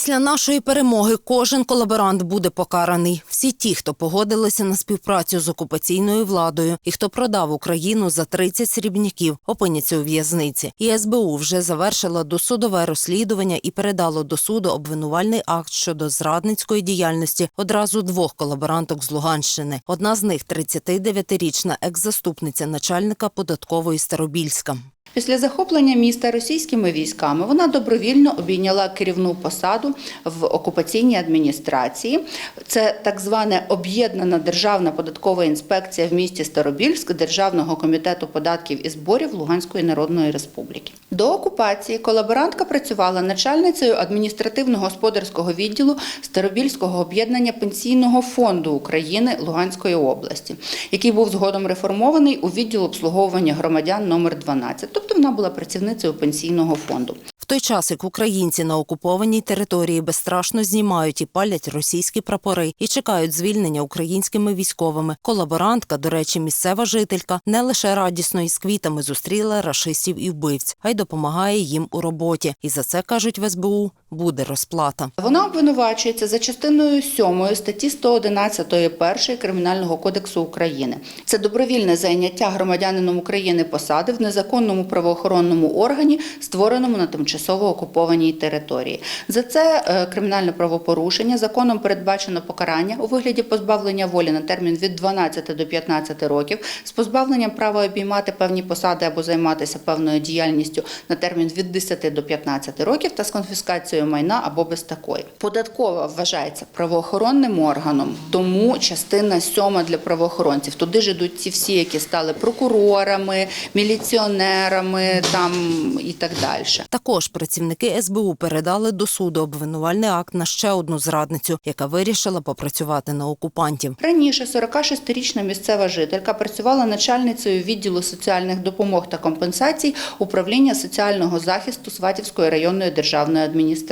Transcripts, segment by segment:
Після нашої перемоги кожен колаборант буде покараний. Всі ті, хто погодилися на співпрацю з окупаційною владою і хто продав Україну за 30 срібняків, опиняться у в'язниці. І СБУ вже завершила досудове розслідування і передало до суду обвинувальний акт щодо зрадницької діяльності одразу двох колаборанток з Луганщини. Одна з них 39-річна екс-заступниця начальника податкової Старобільська. Після захоплення міста російськими військами вона добровільно обійняла керівну посаду в окупаційній адміністрації. Це так звана об'єднана державна податкова інспекція в місті Старобільськ Державного комітету податків і зборів Луганської Народної Республіки. До окупації колаборантка працювала начальницею адміністративно-господарського відділу Старобільського об'єднання пенсійного фонду України Луганської області, який був згодом реформований у відділ обслуговування громадян номер 12. Тобто вона була працівницею пенсійного фонду. В той час, як українці на окупованій території безстрашно знімають і палять російські прапори і чекають звільнення українськими військовими, колаборантка, до речі, місцева жителька, не лише радісно із квітами зустріла рашистів і вбивць, а й допомагає їм у роботі. І за це кажуть в СБУ буде розплата. Вона обвинувачується за частиною 7 статті 111 першої Кримінального кодексу України. Це добровільне зайняття громадянином України посади в незаконному правоохоронному органі, створеному на тимчасово окупованій території. За це е, кримінальне правопорушення законом передбачено покарання у вигляді позбавлення волі на термін від 12 до 15 років з позбавленням права обіймати певні посади або займатися певною діяльністю на термін від 10 до 15 років та з конфіскацією майна або без такої. Податкова вважається правоохоронним органом, тому частина сьома для правоохоронців. Туди ж ідуть ці всі, які стали прокурорами, міліціонерами там і так далі. Також працівники СБУ передали до суду обвинувальний акт на ще одну зрадницю, яка вирішила попрацювати на окупантів. Раніше 46-річна місцева жителька працювала начальницею відділу соціальних допомог та компенсацій управління соціального захисту Сватівської районної державної адміністрації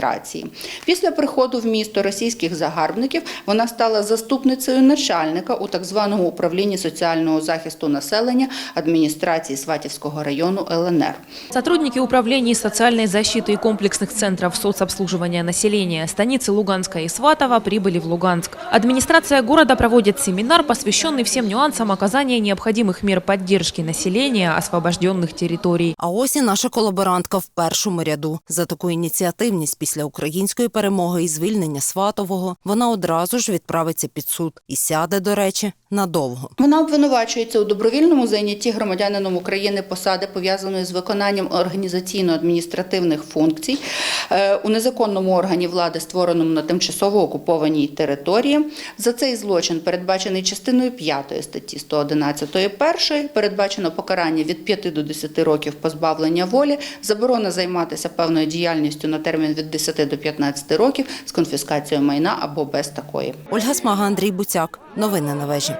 Після приходу в місто російських загарбників вона стала заступницею начальника у так званому управлінні соціального захисту населення адміністрації Сватівського району ЛНР. Сотрудники управлений социальной защиты и комплексных центров соцобслуживания населения станицы Луганска и Сватова прибыли в Луганск. Администрация города проводит семинар, посвященный всем нюансам оказания необходимых мер поддержки населения освобожденных территорий. А ось і наша колаборантка в першому ряду. За таку ініціативність після української перемоги і звільнення Сватового вона одразу ж відправиться під суд і сяде, до речі, надовго. Вона обвинувачується у добровільному зайнятті громадянином України посади, пов'язаної з виконанням організаційно-адміністративних функцій е, у незаконному органі влади, створеному на тимчасово окупованій території. За цей злочин передбачений частиною 5 статті 111 першої, передбачено покарання від 5 до 10 років позбавлення волі, заборона займатися певною діяльністю на термін від 10 до 15 років з конфіскацією майна або без такої. Ольга Смага, Андрій Буцяк. Новини на вежі.